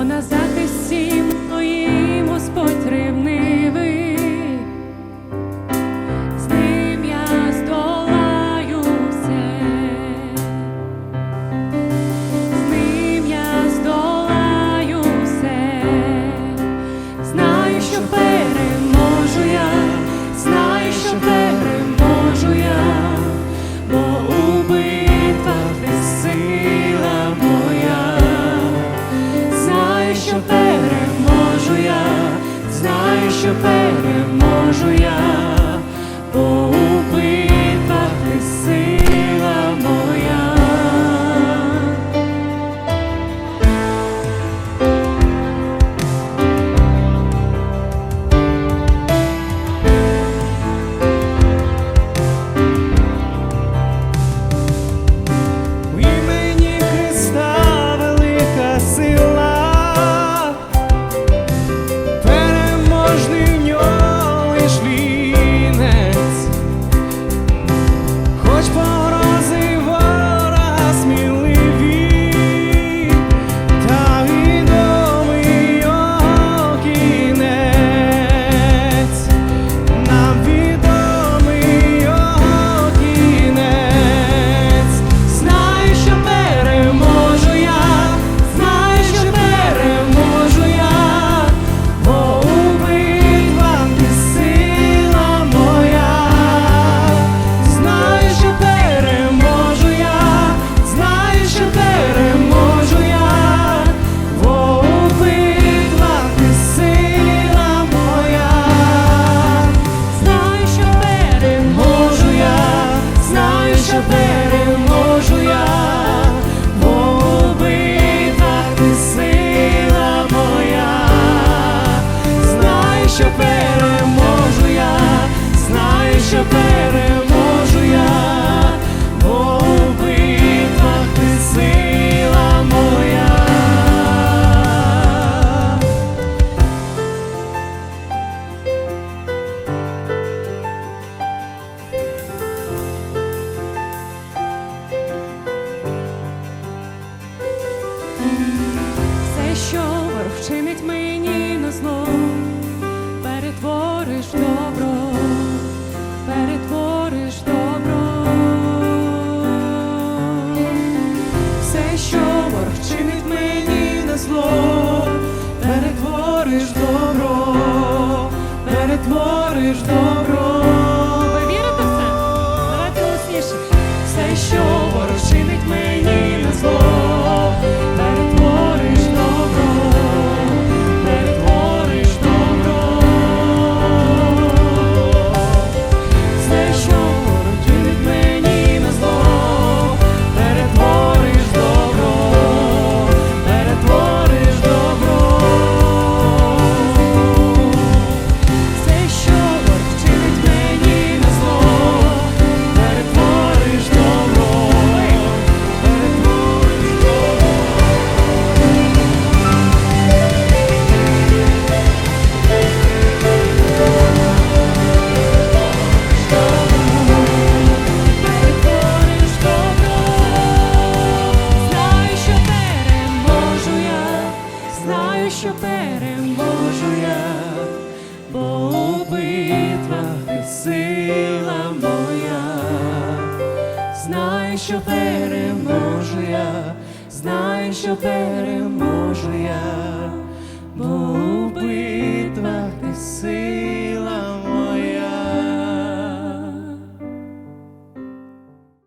бо на захисті моїм Господь рівний. що переможу я. there вчинить мені на зло, перетвориш добро, перетвориш добро, все, що ворог чинить мені на зло, перетвориш добро, перетвориш добро. що переможу я, знаю, що переможу я.